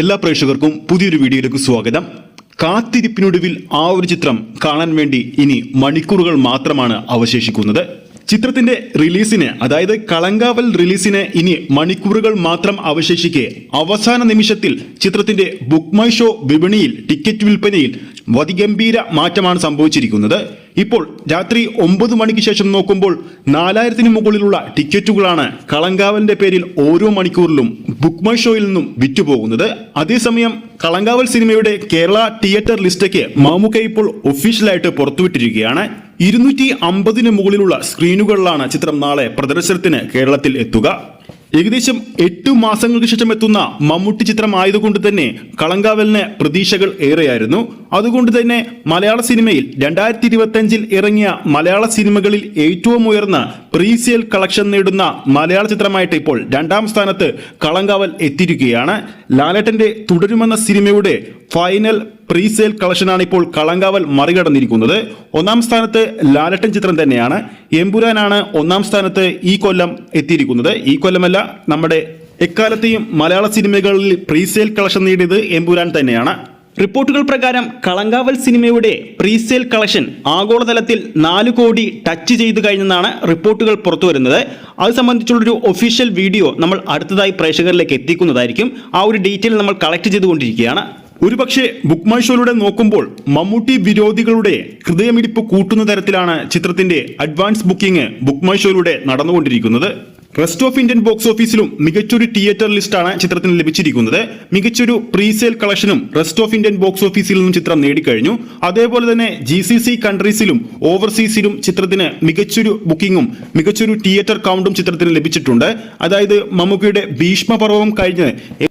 എല്ലാ പ്രേക്ഷകർക്കും പുതിയൊരു വീഡിയോയിലേക്ക് സ്വാഗതം. കാത്തിരിപ്പിനൊടുവിൽ ആ ഒരു ചിത്രം കാണാൻ വേണ്ടി ഇനി മണിക്കൂറുകൾ മാത്രമാണ് അവശേഷിക്കുന്നത്. ചിത്രത്തിന്റെ റിലീസിന് അതായത് കളങ്കാവൽ റിലീസിന് ഇനി മണിക്കൂറുകൾ മാത്രം അവശേഷിക്കെ അവസാന നിമിഷത്തിൽ ചിത്രത്തിന്റെ ബുക്ക് മൈ ഷോ വിപണിയിൽ ടിക്കറ്റ് വിൽപ്പനയിൽ അതിഗംഭീര മാറ്റമാണ് സംഭവിച്ചിരിക്കുന്നത്. ഇപ്പോൾ രാത്രി ഒമ്പത് മണിക്ക് ശേഷം നോക്കുമ്പോൾ നാലായിരത്തിന് മുകളിലുള്ള ടിക്കറ്റുകളാണ് കളങ്കാവലിന്റെ പേരിൽ ഓരോ മണിക്കൂറിലും ബുക്ക് മൈ ഷോയിൽ നിന്നും വിറ്റുപോകുന്നത്. അതേസമയം കളങ്കാവൽ സിനിമയുടെ കേരള തിയേറ്റർ ലിസ്റ്റയ്ക്ക് മാമുക്ക ഇപ്പോൾ ഒഫീഷ്യലായിട്ട് പുറത്തുവിട്ടിരിക്കുകയാണ്. ഇരുന്നൂറ്റി അമ്പതിന് മുകളിലുള്ള സ്ക്രീനുകളിലാണ് ചിത്രം നാളെ പ്രദർശനത്തിന് കേരളത്തിൽ എത്തുക. ഏകദേശം എട്ട് മാസങ്ങൾക്ക് ശേഷം എത്തുന്ന മമ്മൂട്ടി ചിത്രം ആയതുകൊണ്ട് തന്നെ കളങ്കാവലിന് പ്രതീക്ഷകൾ ഏറെയായിരുന്നു. അതുകൊണ്ട് തന്നെ മലയാള സിനിമയിൽ രണ്ടായിരത്തി ഇരുപത്തിയഞ്ചിൽ ഇറങ്ങിയ മലയാള സിനിമകളിൽ ഏറ്റവും ഉയർന്ന പ്രീസെയിൽ കളക്ഷൻ നേടുന്ന മലയാള ചിത്രമായിട്ട് ഇപ്പോൾ രണ്ടാം സ്ഥാനത്ത് കളങ്കാവൽ എത്തിയിരിക്കുകയാണ്. ലാലേട്ടന്റെ തുടരുമെന്ന സിനിമയുടെ ഫൈനൽ പ്രീസെയിൽ കളക്ഷനാണ് ഇപ്പോൾ കളങ്കാവൽ മറികടന്നിരിക്കുന്നത്. ഒന്നാം സ്ഥാനത്ത് ലാലട്ടൻ ചിത്രം തന്നെയാണ്. എമ്പുരാനാണ് ഒന്നാം സ്ഥാനത്ത് ഈ കൊല്ലം എത്തിയിരിക്കുന്നത്. ഈ കൊല്ലമല്ല നമ്മുടെ എക്കാലത്തെയും മലയാള സിനിമകളിൽ പ്രീസെയിൽ കളക്ഷൻ നേടിയത് എമ്പുരാൻ തന്നെയാണ്. റിപ്പോർട്ടുകൾ പ്രകാരം കളങ്കാവൽ സിനിമയുടെ പ്രീസെയിൽ കളക്ഷൻ ആഗോളതലത്തിൽ നാല് കോടി ടച്ച് ചെയ്തു കഴിഞ്ഞെന്നാണ് റിപ്പോർട്ടുകൾ പുറത്തുവരുന്നത്. അത് സംബന്ധിച്ചുള്ളൊരു ഒഫീഷ്യൽ വീഡിയോ നമ്മൾ അടുത്തതായി പ്രേക്ഷകരിലേക്ക് എത്തിക്കുന്നതായിരിക്കും. ആ ഒരു ഡീറ്റെയിൽ നമ്മൾ കളക്ട് ചെയ്തുകൊണ്ടിരിക്കുകയാണ്. ഒരുപക്ഷെ ബുക്ക് മൈ ഷോയിലൂടെ നോക്കുമ്പോൾ മമ്മൂട്ടി വിരോധികളുടെ ഹൃദയമിടിപ്പ് കൂട്ടുന്ന തരത്തിലാണ് ചിത്രത്തിന്റെ അഡ്വാൻസ് ബുക്കിംഗ് ബുക്ക് മൈ ഷോയിലൂടെ നടന്നുകൊണ്ടിരിക്കുന്നത്. റെസ്റ്റ് ഓഫ് ഇന്ത്യൻ ബോക്സ് ഓഫീസിലും മികച്ചൊരു തിയേറ്റർ ലിസ്റ്റാണ് ചിത്രത്തിന് ലഭിച്ചിരിക്കുന്നത്. മികച്ചൊരു പ്രീസെയിൽ കളക്ഷനും റെസ്റ്റ് ഓഫ് ഇന്ത്യൻ ബോക്സ് ഓഫീസിൽ നിന്നും ചിത്രം നേടിക്കഴിഞ്ഞു. അതേപോലെ തന്നെ ജി സി സി കൺട്രീസിലും ഓവർസീസിലും ചിത്രത്തിന് മികച്ചൊരു ബുക്കിംഗും മികച്ചൊരു തിയേറ്റർ കൗണ്ടും ചിത്രത്തിന് ലഭിച്ചിട്ടുണ്ട്. അതായത് മമ്മൂക്കയുടെ ഭീഷ്മപർവം കഴിഞ്ഞ്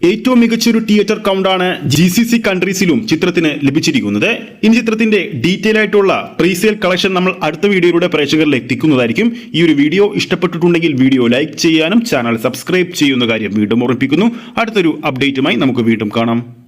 ഏറ്റവും മികച്ചൊരു തിയേറ്റർ കൗണ്ടാണ് ജി സി സി കൺട്രീസിലും ചിത്രത്തിന് ലഭിച്ചിരിക്കുന്നത്. ഈ ചിത്രത്തിന്റെ ഡീറ്റെയിൽ ആയിട്ടുള്ള പ്രീസെയിൽ കളക്ഷൻ നമ്മൾ അടുത്ത വീഡിയോയിലൂടെ പ്രേക്ഷകരിൽ എത്തിക്കുന്നതായിരിക്കും. ഈ ഒരു വീഡിയോ ഇഷ്ടപ്പെട്ടിട്ടുണ്ടെങ്കിൽ വീഡിയോ ലൈക്ക് ചെയ്യാനും ചാനൽ സബ്സ്ക്രൈബ് ചെയ്യുന്ന കാര്യം വീണ്ടും ഓർമ്മിപ്പിക്കുന്നു. അടുത്തൊരു അപ്ഡേറ്റുമായി നമുക്ക് വീണ്ടും കാണാം.